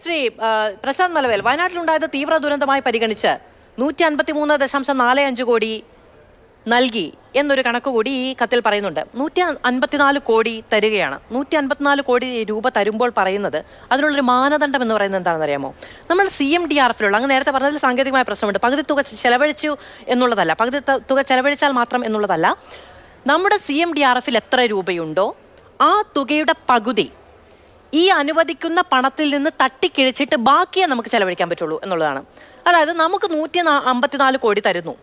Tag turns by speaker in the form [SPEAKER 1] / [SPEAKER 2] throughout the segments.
[SPEAKER 1] ശ്രീ പ്രശാന്ത് മലവേൽ വയനാട്ടിലുണ്ടായത് തീവ്ര ദുരന്തമായി പരിഗണിച്ച് നൂറ്റി അൻപത്തി മൂന്ന് ദശാംശം നാല് അഞ്ച് കോടി നൽകി എന്നൊരു കണക്ക് കൂടി ഈ കത്തിൽ പറയുന്നുണ്ട്. നൂറ്റി അൻപത്തിനാല് കോടി തരികയാണ്. നൂറ്റി അൻപത്തിനാല് കോടി രൂപ തരുമ്പോൾ പറയുന്നത് അതിനുള്ളൊരു മാനദണ്ഡം എന്ന് പറയുന്നത് എന്താണെന്ന് അറിയാമോ നമ്മൾ സി എം ഡി ആർ എഫിലുള്ള അങ്ങ് നേരത്തെ പറഞ്ഞതിൽ സാങ്കേതികമായ പ്രശ്നമുണ്ട്. പകുതി തുക ചെലവഴിച്ചു എന്നുള്ളതല്ല. പകുതി തുക ചെലവഴിച്ചാൽ മാത്രം എന്നുള്ളതല്ല. നമ്മുടെ സി എം ഡി ആർ എഫിൽ എത്ര രൂപയുണ്ടോ ആ തുകയുടെ പകുതി ഈ അനുവദിക്കുന്ന പണത്തിൽ നിന്ന് തട്ടിക്കിഴിച്ചിട്ട് ബാക്കിയെ നമുക്ക് ചെലവഴിക്കാൻ പറ്റുള്ളൂ എന്നുള്ളതാണ്. അതായത് നമുക്ക് നൂറ്റി അമ്പത്തിനാല് കോടി തരുന്നു.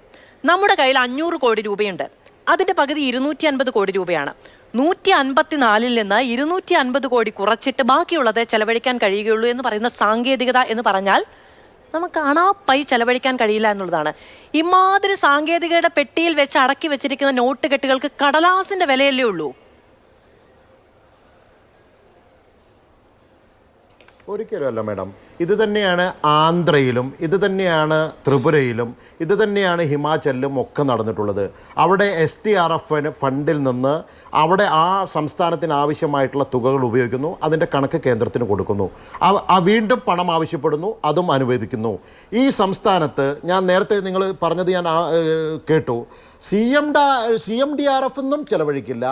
[SPEAKER 1] നമ്മുടെ കയ്യിൽ അഞ്ഞൂറ് കോടി രൂപയുണ്ട്. അതിന്റെ പകുതി ഇരുന്നൂറ്റി അൻപത് കോടി രൂപയാണ്. നൂറ്റി അൻപത്തിനാലിൽ നിന്ന് ഇരുന്നൂറ്റി അൻപത് കോടി കുറച്ചിട്ട് ബാക്കിയുള്ളത് ചെലവഴിക്കാൻ കഴിയുകയുള്ളൂ എന്ന് പറയുന്ന സാങ്കേതികത എന്ന് പറഞ്ഞാൽ നമുക്ക് അണാ പൈ ചെലവഴിക്കാൻ കഴിയില്ല എന്നുള്ളതാണ്. ഇമാതിരി സാങ്കേതികയുടെ പെട്ടിയിൽ വെച്ച് അടക്കി വെച്ചിരിക്കുന്ന നോട്ട് കെട്ടുകൾക്ക് കടലാസിന്റെ വിലയല്ലേ ഉള്ളൂ.
[SPEAKER 2] ഒരിക്കലും അല്ല മാഡം. ഇത് തന്നെയാണ് ആന്ധ്രയിലും ഇത് തന്നെയാണ് ത്രിപുരയിലും ഇത് തന്നെയാണ് ഹിമാചലിലും ഒക്കെ നടന്നിട്ടുള്ളത്. അവിടെ എസ് ടി ആർ എഫ് ഫണ്ടിൽ നിന്ന് അവിടെ ആ സംസ്ഥാനത്തിന് ആവശ്യമായിട്ടുള്ള തുകകൾ ഉപയോഗിക്കുന്നു അതിന്റെ കണക്ക് കേന്ദ്രത്തിന് കൊടുക്കുന്നു. ആ വീണ്ടും പണം ആവശ്യപ്പെടുന്നു അതും അനുവദിക്കുന്നു. ഈ സംസ്ഥാനത്ത് ഞാൻ നേരത്തെ നിങ്ങൾ പറഞ്ഞത് ഞാൻ കേട്ടു. C M D C M D R F എന്നും ചെലവഴിക്കില്ല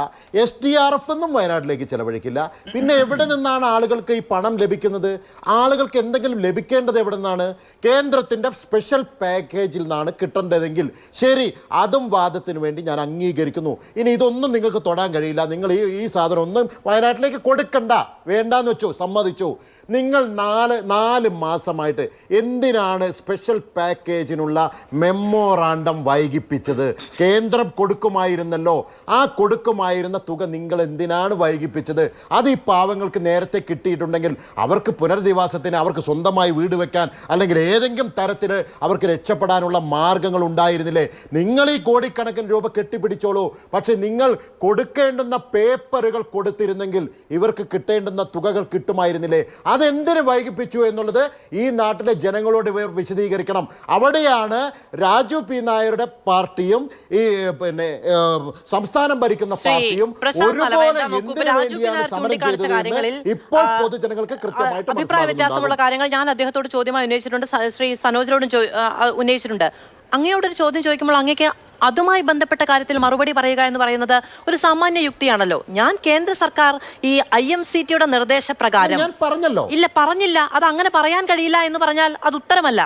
[SPEAKER 2] എസ് ഡി ആർ എഫ് എന്നും വയനാട്ടിലേക്ക് ചിലവഴിക്കില്ല. പിന്നെ എവിടെ നിന്നാണ് ആളുകൾക്ക് ഈ പണം ലഭിക്കുന്നത്? ആളുകൾക്ക് എന്തെങ്കിലും ലഭിക്കേണ്ടത് എവിടെ നിന്നാണ് കേന്ദ്രത്തിന്റെ സ്പെഷ്യൽ പാക്കേജിൽ നിന്നാണ് കിട്ടേണ്ടതെങ്കിൽ. ശരി അതും വാദത്തിന് വേണ്ടി ഞാൻ അംഗീകരിക്കുന്നു. ഇനി ഇതൊന്നും നിങ്ങൾക്ക് തൊടാൻ കഴിയില്ല. നിങ്ങൾ ഈ ഈ സാധനം ഒന്നും വയനാട്ടിലേക്ക് കൊടുക്കണ്ട. വേണ്ടാന്ന് വെച്ചു സമ്മതിച്ചു. നിങ്ങൾ നാല് നാല് മാസമായിട്ട് എന്തിനാണ് സ്പെഷ്യൽ പാക്കേജിനുള്ള മെമ്മോറാണ്ടം വൈകിപ്പിച്ചത്? കേന്ദ്രം കൊടുക്കുമായിരുന്നല്ലോ. ആ കൊടുക്കുമായിരുന്ന തുക നിങ്ങൾ എന്തിനാണ് വൈകിപ്പിച്ചത്? അത് ഈ പാവങ്ങൾക്ക് നേരത്തെ കിട്ടിയിട്ടുണ്ടെങ്കിൽ അവർക്ക് പുനരധിവാസത്തിന് അവർക്ക് സ്വന്തമായി വീട് വെക്കാൻ അല്ലെങ്കിൽ ഏതെങ്കിലും തരത്തിൽ അവർക്ക് രക്ഷപ്പെടാനുള്ള മാർഗങ്ങൾ ഉണ്ടായിരുന്നില്ലേ? നിങ്ങൾ ഈ കോടിക്കണക്കിന് രൂപ കെട്ടിപ്പിടിച്ചോളൂ. പക്ഷേ നിങ്ങൾ കൊടുക്കേണ്ടുന്ന പേപ്പറുകൾ കൊടുത്തിരുന്നെങ്കിൽ ഇവർക്ക് കിട്ടേണ്ടുന്ന തുകകൾ കിട്ടുമായിരുന്നില്ലേ? അതെന്തിനു വൈകിപ്പിച്ചു എന്നുള്ളത് ഈ നാട്ടിലെ ജനങ്ങളോട് ഇവർ വിശദീകരിക്കണം. അവിടെയാണ് രാജു പി നായരുടെ പാർട്ടിയും ഈ പിന്നെ സംസ്ഥാനം ഭരിക്കുന്ന പാർട്ടിയും ഒരുപോലെ എന്തിനു വേണ്ടിയാണ് സമരം
[SPEAKER 1] കാര്യങ്ങളിൽ,
[SPEAKER 2] ഇപ്പോൾ പൊതുജനങ്ങൾക്ക് കൃത്യമായിട്ട് മനസ്സിലാകുന്നുണ്ടാകും.
[SPEAKER 1] കാര്യങ്ങൾ ഞാൻ അദ്ദേഹത്തോട് ചോദ്യമായി ഉന്നയിച്ചിട്ടുണ്ട്. ശ്രീ സനോജിനോടും ഉന്നയിച്ചിട്ടുണ്ട്. അങ്ങയോടൊരു ചോദ്യം ചോദിക്കുമ്പോൾ അങ്ങേക്ക് അതുമായി ബന്ധപ്പെട്ട കാര്യത്തിൽ മറുപടി പറയുക എന്ന് പറയുന്നത് ഒരു സാമാന്യ യുക്തിയാണല്ലോ. ഞാൻ കേന്ദ്ര സർക്കാർ ഈ ഐ എം സി ടിയുടെ നിർദ്ദേശപ്രകാരം
[SPEAKER 2] പറഞ്ഞല്ലോ.
[SPEAKER 1] ഇല്ല പറഞ്ഞില്ല. അത് അങ്ങനെ പറയാൻ കഴിയില്ല എന്ന് പറഞ്ഞാൽ അത് ഉത്തരമല്ല.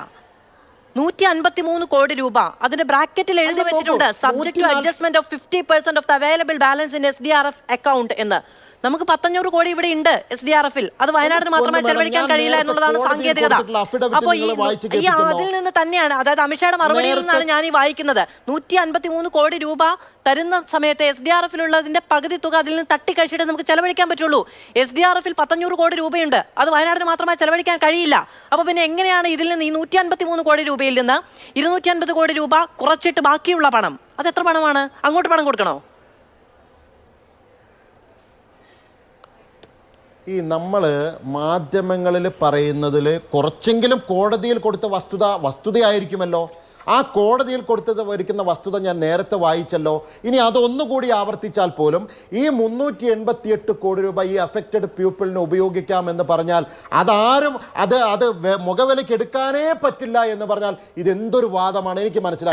[SPEAKER 1] നൂറ്റി അൻപത്തി മൂന്ന് കോടി രൂപ അതിന്റെ ബ്രാക്കറ്റിൽ എഴുതി വെച്ചിട്ടുണ്ട്. Subject to adjustment of fifty percent of the available balance in S D R F account എന്ന്. നമുക്ക് പത്തഞ്ഞൂറ് കോടി ഇവിടെ ഉണ്ട് എസ് ഡി ആർ എഫിൽ അത് വയനാടിന് മാത്രമായി ചെലവഴിക്കാൻ കഴിയില്ല എന്നുള്ളതാണ് സാങ്കേതികത.
[SPEAKER 2] കൊടുത്തിട്ടുള്ള
[SPEAKER 1] അപ്പൊ ഈ. അതിൽ നിന്ന് തന്നെയാണ് അതായത് അമിത്ഷായുടെ മറുപടിയിൽ
[SPEAKER 2] എന്നാണ്
[SPEAKER 1] നിന്നാണ് ഞാൻ ഈ വായിക്കുന്നത്. നൂറ്റി അൻപത്തി മൂന്ന് കോടി രൂപ തരുന്ന സമയത്ത് എസ് ഡി ആർ എഫിലുള്ളതിന്റെ പകുതി തുക അതിൽ നിന്ന് തട്ടിക്കഴിച്ചിട്ട് നമുക്ക് ചെലവഴിക്കാൻ പറ്റുള്ളൂ. എസ് ഡി ആർ എഫിൽ പത്തഞ്ഞൂറ് കോടി രൂപയുണ്ട്. അത് വയനാടിന് മാത്രമായി ചെലവഴിക്കാൻ കഴിയില്ല. അപ്പൊ പിന്നെ എങ്ങനെയാണ് ഇതിൽ നിന്ന് ഈ നൂറ്റി അൻപത്തി മൂന്ന് കോടി രൂപയിൽ നിന്ന് ഇരുന്നൂറ്റി അൻപത് കോടി രൂപ കുറച്ചിട്ട് ബാക്കിയുള്ള പണം? അത് എത്ര പണമാണ്? അങ്ങോട്ട് പണം കൊടുക്കണോ?
[SPEAKER 2] ഈ നമ്മൾ മാധ്യമങ്ങളിൽ പറയുന്നതിൽ കുറച്ചെങ്കിലും കോടതിയിൽ കൊടുത്ത വസ്തുത വസ്തുതയായിരിക്കുമല്ലോ. ആ കോടതിയിൽ കൊടുത്ത് വരിക്കുന്ന വസ്തുത ഞാൻ നേരത്തെ വായിച്ചല്ലോ. ഇനി അതൊന്നുകൂടി ആവർത്തിച്ചാൽ പോലും ഈ മുന്നൂറ്റി എൺപത്തിയെട്ട് കോടി രൂപ ഈ അഫക്റ്റഡ് പീപ്പിളിന് ഉപയോഗിക്കാമെന്ന് പറഞ്ഞാൽ അതാരും അത് അത് മുഖവിലയ്ക്ക് എടുക്കാനേ പറ്റില്ല എന്ന് പറഞ്ഞാൽ ഇതെന്തൊരു വാദമാണ് എനിക്ക് സാധിക്കില്ല.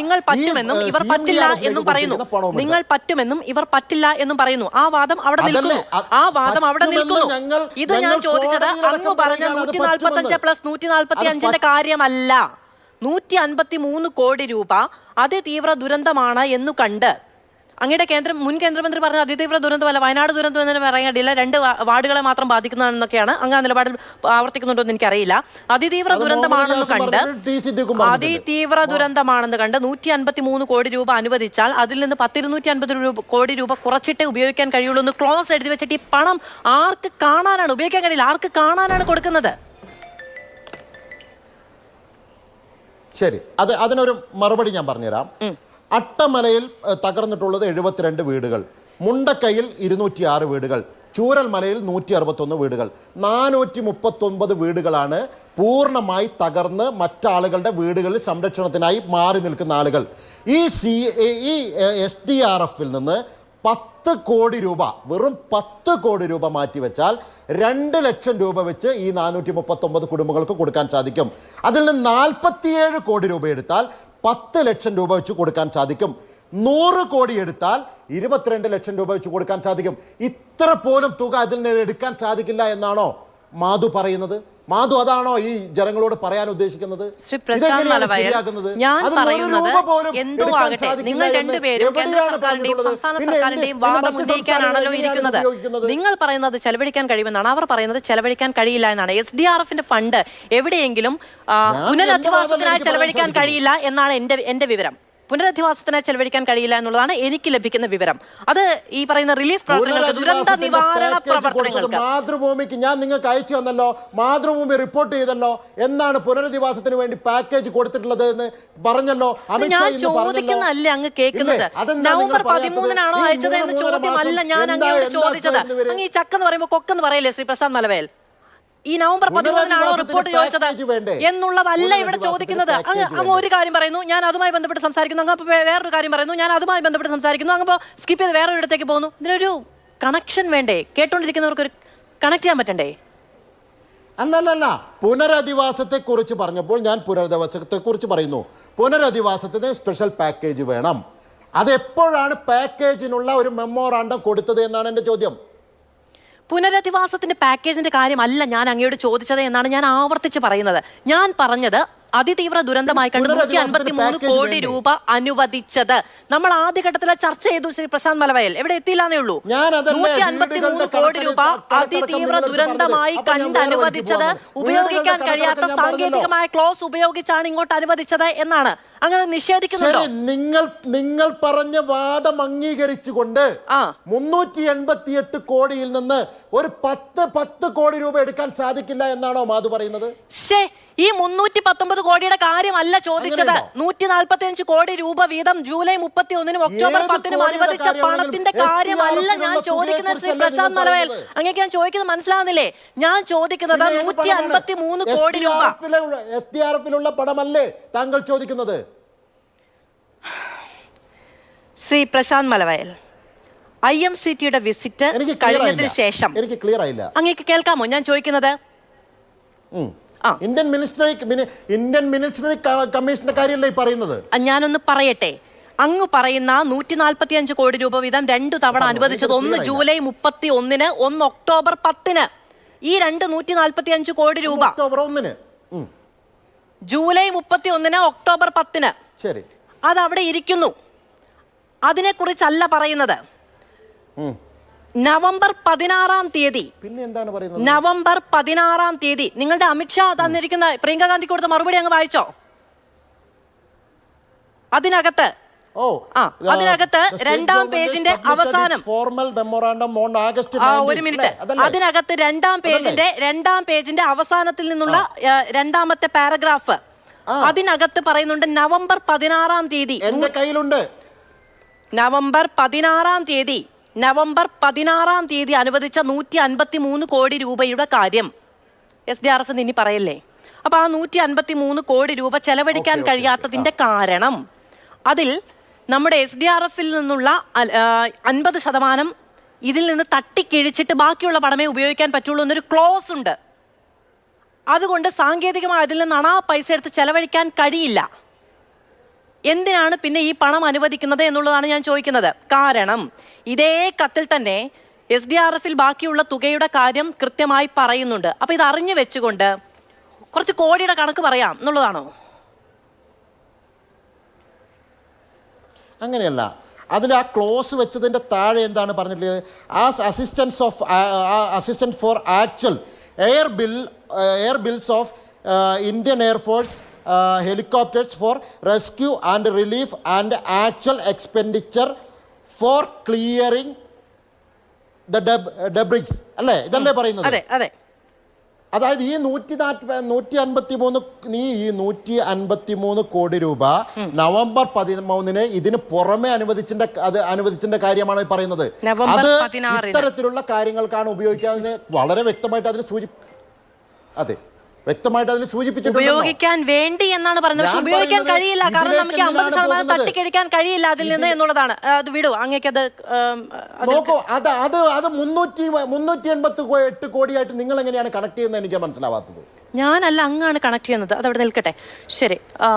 [SPEAKER 1] നിങ്ങൾ പറ്റുമെന്നും ഇവർ പറ്റില്ല എന്നും പറയുന്നു. നിങ്ങൾ പറ്റുമെന്നും ഇവർ പറ്റില്ല എന്നും പറയുന്നു. ആ വാദം അവിടെ നിൽക്കുന്നു. ആ വാദം അവിടെ നിൽക്കുന്നു. ഇത് ഞാൻ ചോദിച്ചത് അങ്ങ് പറഞ്ഞ നൂറ്റി നാൽപ്പത്തി അഞ്ച് പ്ലസ് നൂറ്റി നാൽപ്പത്തി
[SPEAKER 2] അഞ്ചിന്റെ
[SPEAKER 1] അഞ്ചിന്റെ കാര്യമല്ല. നൂറ്റി അൻപത്തി മൂന്ന് കോടി രൂപ അതിതീവ്ര ദുരന്തമാണ് എന്ന് കണ്ട്. അങ്ങയുടെ കേന്ദ്രം മുൻ കേന്ദ്രമന്ത്രി പറഞ്ഞ അതിതീവ്ര ദുരന്തമല്ല വയനാട് ദുരന്തം എന്ന് പറയാനില്ല രണ്ട് വാർഡുകളെ മാത്രം ബാധിക്കുന്നതെന്നൊക്കെയാണ് അങ്ങ് ആ നിലപാടിൽ ആവർത്തിക്കുന്നുണ്ടോ എന്ന് എനിക്കറിയില്ല. അതിതീവ്ര ദുരന്തമാണെന്ന് കണ്ട്. അതിതീവ്ര ദുരന്തമാണെന്ന് കണ്ട് നൂറ്റി അൻപത്തി മൂന്ന് കോടി രൂപ അനുവദിച്ചാൽ അതിൽ നിന്ന് പത്തിരുന്നൂറ്റി അൻപത് രൂപ കോടി രൂപ കുറച്ചിട്ടേ ഉപയോഗിക്കാൻ കഴിയുള്ളൂ എന്ന് ക്ലോസ് എഴുതി വെച്ചിട്ട് ഈ പണം ആർക്ക് കാണാനാണ് ഉപയോഗിക്കാൻ കഴിയില്ല ആർക്ക് കാണാനാണ് കൊടുക്കുന്നത്?
[SPEAKER 2] ശരി. അത് അതിനൊരു മറുപടി ഞാൻ പറഞ്ഞുതരാം. അട്ടമലയിൽ തകർന്നിട്ടുള്ളത് എഴുപത്തിരണ്ട് വീടുകൾ. മുണ്ടക്കയിൽ ഇരുന്നൂറ്റി ആറ് വീടുകൾ. ചൂരൽമലയിൽ നൂറ്റി അറുപത്തൊന്ന് വീടുകൾ. നാനൂറ്റി മുപ്പത്തൊൻപത് വീടുകളാണ് പൂർണമായി തകർന്ന് മറ്റാളുകളുടെ വീടുകളിൽ സംരക്ഷണത്തിനായി മാറി നിൽക്കുന്ന ആളുകൾ. ഈ സി ഈ എസ് ഡി ആർ എഫിൽ നിന്ന് പത്ത് കോടി രൂപ വെറും പത്ത് കോടി രൂപ മാറ്റിവെച്ചാൽ രണ്ട് ലക്ഷം രൂപ വെച്ച് ഈ നാനൂറ്റി മുപ്പത്തൊമ്പത് കുടുംബങ്ങൾക്ക് കൊടുക്കാൻ സാധിക്കും. അതിൽ നിന്ന് നാൽപ്പത്തിയേഴ് കോടി രൂപ എടുത്താൽ പത്ത് ലക്ഷം രൂപ വെച്ച് കൊടുക്കാൻ സാധിക്കും. നൂറ് കോടി എടുത്താൽ ഇരുപത്തിരണ്ട് ലക്ഷം രൂപ വെച്ച് കൊടുക്കാൻ സാധിക്കും. ഇത്ര പോലും തുക അതിൽ നിന്ന് എടുക്കാൻ സാധിക്കില്ല എന്നാണോ മാധു പറയുന്നത്? മാധു അതാണോ ഈ ജനങ്ങളോട് പറയാൻ ഉദ്ദേശിക്കുന്നത്?
[SPEAKER 1] ഞാൻ പറയുന്നത് എന്തോ ആകട്ടെ. നിങ്ങൾ രണ്ടുപേരും കേന്ദ്ര സർക്കാരിന്റെയും സംസ്ഥാന സർക്കാരിന്റെയും വാദം ഉന്നയിക്കാനാണല്ലോ ഇരിക്കുന്നത്. നിങ്ങൾ പറയുന്നത് ചെലവഴിക്കാൻ കഴിയുമെന്നാണ്. അവർ പറയുന്നത് ചെലവഴിക്കാൻ കഴിയില്ല എന്നാണ്. എസ് ഡി ആർ എഫിന്റെ ഫണ്ട് എവിടെയെങ്കിലും പുനരധിവാസത്തിനായി ചെലവഴിക്കാൻ കഴിയില്ല എന്നാണ് എന്റെ എന്റെ വിവരം. പുനരധിവാസത്തിനായി ചെലവഴിക്കാൻ കഴിയില്ല എന്നുള്ളതാണ് എനിക്ക് ലഭിക്കുന്ന വിവരം. അത് ഈ പറയുന്ന റിലീഫ് പ്രവർത്തനങ്ങൾക്ക് ദുരന്ത നിവാരണ പ്രവർത്തനങ്ങൾക്ക്.
[SPEAKER 2] മാതൃഭൂമിക്ക് ഞാൻ നിങ്ങൾക്ക് അയച്ചു തന്നല്ലോ. മാതൃഭൂമി റിപ്പോർട്ട് ചെയ്തല്ലോ. എന്നാണ് പുനരധിവാസത്തിന് വേണ്ടി പാക്കേജ് കൊടുത്തിട്ടുള്ളത് എന്ന് പറഞ്ഞല്ലോ.
[SPEAKER 1] ഞാൻ ചോദിക്കുന്നതല്ല അങ്ങ് കേൾക്കുന്നത്. നവംബർ? പതിമൂന്നിനാണോ അയച്ചത് എന്ന് ചോദ്യമല്ല ഞാൻ ചോദിച്ചത്.
[SPEAKER 2] ചോദിച്ചത്
[SPEAKER 1] അങ്ങ് ഈ ചക്കെന്ന് പറയുമ്പോൾ കൊക്കെന്ന് പറയല്ലേ ശ്രീ പ്രസാദ് മലവേൽ? ഈ നവംബർ പതിമൂന്നിനാണോ റിപ്പോർട്ട് ചോദിച്ചത്? എന്നുള്ളതല്ല ഇവിടെ ചോദിക്കുന്നത്. അങ്ങ് അങ്ങ് ഒരു കാര്യം പറയുന്നു. ഞാൻ അതുമായി ബന്ധപ്പെട്ട് സംസാരിക്കുന്നു. അങ്ങ് വേറൊരു കാര്യം പറയുന്നു. ഞാൻ അതുമായി ബന്ധപ്പെട്ട് സംസാരിക്കുന്നു. അങ്ങ് സ്കിപ്പ് ചെയ്ത് വേറൊരു ഇടത്തേക്ക് പോകുന്നു. ഇതിനൊരു കണക്ഷൻ വേണ്ടേ? കേട്ടോണ്ടിരിക്കുന്നവർക്ക് ഒരു കണക്ട് ചെയ്യാൻ പറ്റണ്ടേ?
[SPEAKER 2] അല്ലല്ല പുനരധിവാസത്തെ കുറിച്ച് പറഞ്ഞപ്പോൾ ഞാൻ പുനരധിവാസത്തെ കുറിച്ച് പറയുന്നു. പുനരധിവാസത്തിന് സ്പെഷ്യൽ പാക്കേജ് വേണം. അതെപ്പോഴാണ് പാക്കേജിനുള്ള ഒരു മെമ്മോറാണ്ടം കൊടുത്തത് എന്നാണ് എന്റെ ചോദ്യം.
[SPEAKER 1] പുനരധിവാസത്തിന്റെ പാക്കേജിന്റെ കാര്യമല്ല ഞാൻ അങ്ങയോട് ചോദിച്ചത് എന്നാണ് ഞാൻ ആവർത്തിച്ച് പറയുന്നത്. ഞാൻ പറഞ്ഞത് അതിതീവ്ര ദുരന്തമായി കണ്ട് നൂറ്റി അൻപത്തി മൂന്ന് കോടി രൂപ അനുവദിച്ചത്. നമ്മൾ ആദ്യഘട്ടത്തിലെ ചർച്ച ചെയ്തു ശ്രീ പ്രശാന്ത് മലവയൽ. എവിടെ എത്തിയില്ലാന്നേ ഉള്ളൂ. നൂറ്റി അൻപത്തി മൂന്ന് കോടി രൂപ അതിതീവ്ര ദുരന്തമായി. കണ്ട് അനുവദിച്ചത് ഉപയോഗിക്കാൻ കഴിയാത്ത സാങ്കേതികമായ ക്ലോസ് ഉപയോഗിച്ചാണ് ഇങ്ങോട്ട് അനുവദിച്ചത് എന്നാണ്. അങ്ങനെ നിഷേധിക്കുന്നുണ്ടോ?
[SPEAKER 2] നിങ്ങൾ നിങ്ങൾ പറഞ്ഞ വാദം അംഗീകരിച്ചുകൊണ്ട്
[SPEAKER 1] മുന്നൂറ്റി
[SPEAKER 2] മുന്നൂറ്റി എൺപത്തിയെട്ട് കോടിയിൽ നിന്ന് ഒരു പത്ത് പത്ത് കോടി രൂപ എടുക്കാൻ സാധിക്കില്ല എന്നാണോ മാധു പറയുന്നത്?
[SPEAKER 1] ഈ മുന്നൂറ്റി പത്തൊമ്പത് കോടിയുടെ കാര്യമല്ല ചോദിച്ചത്? നൂറ്റി നാൽപ്പത്തി അഞ്ച് കോടി രൂപ വീതം ജൂലൈ മുപ്പത്തി ഒന്നിനും ഒക്ടോബർ പത്തിനും അനുവദിച്ച പണത്തിന്റെ കാര്യമല്ല ഞാൻ ചോദിക്കുന്നത് ശ്രീ
[SPEAKER 2] പ്രശാന്ത്
[SPEAKER 1] മലവേൽ അങ്ങേക്ക് ഞാൻ ചോദിക്കുന്നത് മനസ്സിലാവുന്നില്ലേ? ഞാൻ ചോദിക്കുന്നത് നൂറ്റി? അൻപത്തി മൂന്ന് കോടി രൂപ.
[SPEAKER 2] എസ് ഡി ആർ എഫിലുള്ള പണമല്ലേ താങ്കൾ ചോദിക്കുന്നത്?
[SPEAKER 1] Shri Prashanth Malavayal I M C ടിയുടെ വിസിറ്റ് കഴിഞ്ഞതിന് ശേഷം.
[SPEAKER 2] എനിക്ക് ക്ലിയർ ആയില്ല.
[SPEAKER 1] അങ്ങേക്ക് കേൾക്കാമോ? ഞാൻ ചോദിക്കുന്നത്.
[SPEAKER 2] Indian ministry mini- Indian ministry കമ്മീഷന്റെ കാര്യമല്ലേ പറയുന്നത്?
[SPEAKER 1] ഞാനൊന്ന് പറയട്ടെ. അങ്ങ് പറയുന്ന നൂറ്റി നാൽപ്പത്തി അഞ്ച് കോടി രൂപ വീതം രണ്ടു തവണ അനുവദിച്ചത് ഒന്ന് ജൂലൈ മുപ്പത്തി ഒന്നിന് ഒന്ന് ഒക്ടോബർ പത്തിന്. ഈ രണ്ട് നൂറ്റി നാൽപ്പത്തി അഞ്ച് കോടി രൂപ.
[SPEAKER 2] ഒക്ടോബർ ഒന്നിന്.
[SPEAKER 1] ജൂലൈ മുപ്പത്തി ഒന്നിന് ഒക്ടോബർ പത്തിന്.
[SPEAKER 2] ശരി.
[SPEAKER 1] അത് അവിടെ ഇരിക്കുന്നു. അതിനെക്കുറിച്ചല്ല പറയുന്നത്. നവംബർ പതിനാറാം തീയതി.
[SPEAKER 2] പിന്നെ എന്താണ് പറയുന്നത്?
[SPEAKER 1] നവംബർ പതിനാറാം തീയതി. നിങ്ങളുടെ അമിത്ഷാ തന്നിരിക്കുന്ന പ്രിയങ്ക ഗാന്ധി കൊടുത്ത മറുപടി അങ്ങ് വായിച്ചോ? അതിനകത്ത്.
[SPEAKER 2] ഓ
[SPEAKER 1] ആ, അതിനകത്ത് രണ്ടാം പേജിന്റെ അവസാനം.
[SPEAKER 2] ഫോർമൽ മെമ്മോറാണ്ടം ഓൺ ആഗസ്റ്റ്
[SPEAKER 1] ആ
[SPEAKER 2] 19,
[SPEAKER 1] ഒരു മിനിറ്റ്. അതിനകത്ത് രണ്ടാം പേജിന്റെ രണ്ടാം പേജിന്റെ അവസാനത്തിൽ നിന്നുള്ള രണ്ടാമത്തെ പാരഗ്രാഫ്. അതിനകത്ത് പറയുന്നുണ്ട് നവംബർ പതിനാറാം തീയതി.
[SPEAKER 2] എന്റെ കയ്യിലുണ്ട്.
[SPEAKER 1] നവംബർ പതിനാറാം തീയതി. നവംബർ പതിനാറാം തീയതി അനുവദിച്ച നൂറ്റി അൻപത്തി മൂന്ന് കോടി രൂപയുടെ കാര്യം. എസ് ഡി ആർ എഫ് ഇനി പറയല്ലേ? അപ്പൊ ആ നൂറ്റി അൻപത്തി മൂന്ന് കോടി രൂപ ചെലവഴിക്കാൻ കഴിയാത്തതിന്റെ കാരണം അതിൽ നമ്മുടെ എസ് ഡി ആർ എഫിൽ നിന്നുള്ള അൻപത് ശതമാനം ഇതിൽ നിന്ന് തട്ടിക്കിഴിച്ചിട്ട് ബാക്കിയുള്ള പണമേ ഉപയോഗിക്കാൻ പറ്റുള്ളൂ എന്നൊരു ക്ലോസ് ഉണ്ട്. അതുകൊണ്ട് സാങ്കേതികമായി അതിൽ നിന്നാണ് ആ പൈസ എടുത്ത് ചെലവഴിക്കാൻ കഴിയില്ല. എന്തിനാണ് പിന്നെ ഈ പണം അനുവദിക്കുന്നത് എന്നുള്ളതാണ് ഞാൻ ചോദിക്കുന്നത്? കാരണം ഇതേ കത്തിൽ തന്നെ എസ് ഡി ആർ എഫിൽ ബാക്കിയുള്ള തുകയുടെ കാര്യം കൃത്യമായി പറയുന്നുണ്ട്. അപ്പോൾ ഇത് അറിഞ്ഞു വെച്ചുകൊണ്ട് കുറച്ച് കോടിയുടെ കണക്ക് പറയാം എന്നുള്ളതാണോ?
[SPEAKER 2] അങ്ങനെയല്ല. അതിൽ ആ ക്ലോസ് വെച്ചതിന്റെ താഴെ എന്താണ് പറഞ്ഞിട്ടുള്ളത്? As assistance of assistant for actual air bill air bills of Indian air force helicopters for rescue and relief and actual expenditure for clearing the debris അല്ലേ? ഇതല്ലേ പറയുന്നത്?
[SPEAKER 1] അതെ അതെ.
[SPEAKER 2] അതായത് ഈ നൂറ്റി നൂറ്റി അൻപത്തി മൂന്ന് നീ ഈ നൂറ്റി അൻപത്തി മൂന്ന് കോടി രൂപ നവംബർ പതിമൂന്നിന് ഇതിന് പുറമെ അനുവദിച്ചിന്റെ അത് അനുവദിച്ചിന്റെ കാര്യമാണ് പറയുന്നത്. അത്. ഇത്തരത്തിലുള്ള കാര്യങ്ങൾക്കാണ് ഉപയോഗിക്കാതെ വളരെ വ്യക്തമായിട്ട് അതിന് സൂചി അതെ. വ്യക്തമായിട്ട് അതിൽ സൂചിപ്പിച്ചിട്ടുണ്ട്
[SPEAKER 1] ഉപയോഗിക്കാൻ വേണ്ടി എന്നാണ് പറഞ്ഞത്. പക്ഷെ
[SPEAKER 2] ഞാൻ
[SPEAKER 1] ഉപയോഗിക്കാൻ
[SPEAKER 2] പറയുന്നത്
[SPEAKER 1] കഴിയില്ല. കാരണം നമുക്ക് അമ്പത്
[SPEAKER 2] എന്തിനാണ്
[SPEAKER 1] ശതമാനം
[SPEAKER 2] പോകുന്നത്?
[SPEAKER 1] തട്ടിക്കഴിക്കാൻ കഴിയില്ല അതിൽ നിന്ന് എന്നുള്ളതാണ്. അത് വിടൂ. അങ്ങേക്കത് ഉം, അത്
[SPEAKER 2] നോക്കൂ അത് അത് അത് മുന്നൂറ്റി മുന്നൂറ്റി എൺപത്തി എട്ട് കോടിയായിട്ട് നിങ്ങൾ എങ്ങനെയാണ് കണക്ട് ചെയ്യുന്നത് എനിക്ക് മനസ്സിലാവാത്തത്.
[SPEAKER 1] ഞാനല്ല അങ്ങാണ് കണക്ട് ചെയ്യുന്നത്. അതവിടെ നിൽക്കട്ടെ. ശരി ആ,